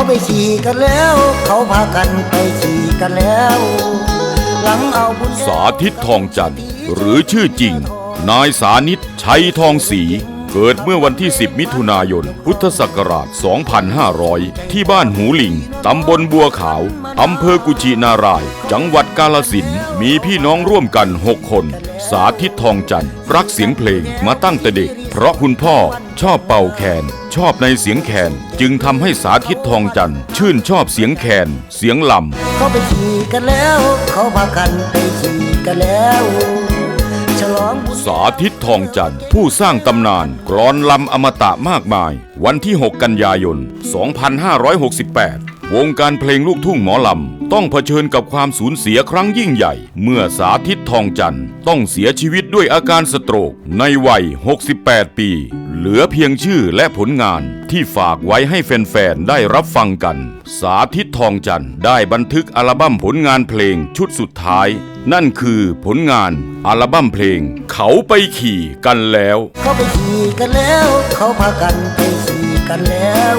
เขาไปขี่กันแล้ว เขาพากันไปขี่กันแล้ว หลังเอาบุญสาธิตทองจันทร์หรือชื่อจริง นายสานิตชัยทองศรี เกิดเมื่อวันที่ 10 มิถุนายน พุทธศักราช 2500 ที่บ้านหูหลิง ตำบลบัวขาว อำเภอกุชินาราย จังหวัดกาลสิน มีพี่น้องร่วมกัน 6 คน สาธิตทองจันทร์รักเสียงเพลงมาตั้งแต่เด็ก เพราะคุณพ่อชอบเป่าแคนชอบในเสียงแคนจึงทำให้สาธิตทองจันทร์ชื่นชอบเสียงแคนเสียงลำเขาไปขี่กันแล้ว เขาพากันไปขี่กันแล้ว สาธิตทองจันทร์ผู้สร้างตำนานกรอนลำอมตะมากมาย วันที่ 6 กันยายน 2568 วงการเพลงลูกทุ่งหมอลำ ต้องเผชิญกับความสูญเสียครั้งยิ่งใหญ่ เมื่อสาธิตทองจันทร์ต้องเสียชีวิตด้วยอาการสโตรก ในวัย 68 ปี เหลือเพียงชื่อและผลงานที่ฝากไว้ให้แฟนๆ ได้รับฟังกัน สาธิตทองจันทร์ได้บันทึกอัลบั้มผลงานเพลงชุดสุดท้าย นั่นคือผลงานอัลบั้มเพลง เขาไปขี่กันแล้ว เขาไปขี่กันแล้ว เขาพากันไปขี่กันแล้ว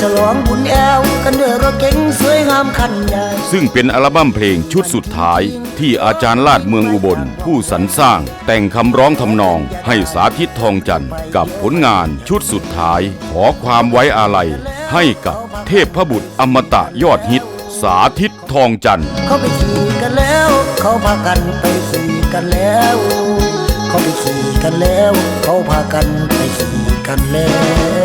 ฉลองบุญแอวกันด้วยรถเก๋งสวยงามคันใหญ่ซึ่งเป็นอัลบั้มเพลงชุดสุดท้ายที่อาจารย์ลาดเมืองอุบล ผู้สรรสร้าง แต่งคำร้องทำนองให้สาธิตทองจันทร์กับผลงานชุดสุดท้าย ขอความไว้อาลัยให้กับเทพบุตรอมตะยอดฮิต สาธิตทองจันทร์เขาไปขี่ กันแล้ว เขาพากันไปขี่กันแล้ว เขาไปขี่กันแล้ว เขาพากันไปขี่กันแล้ว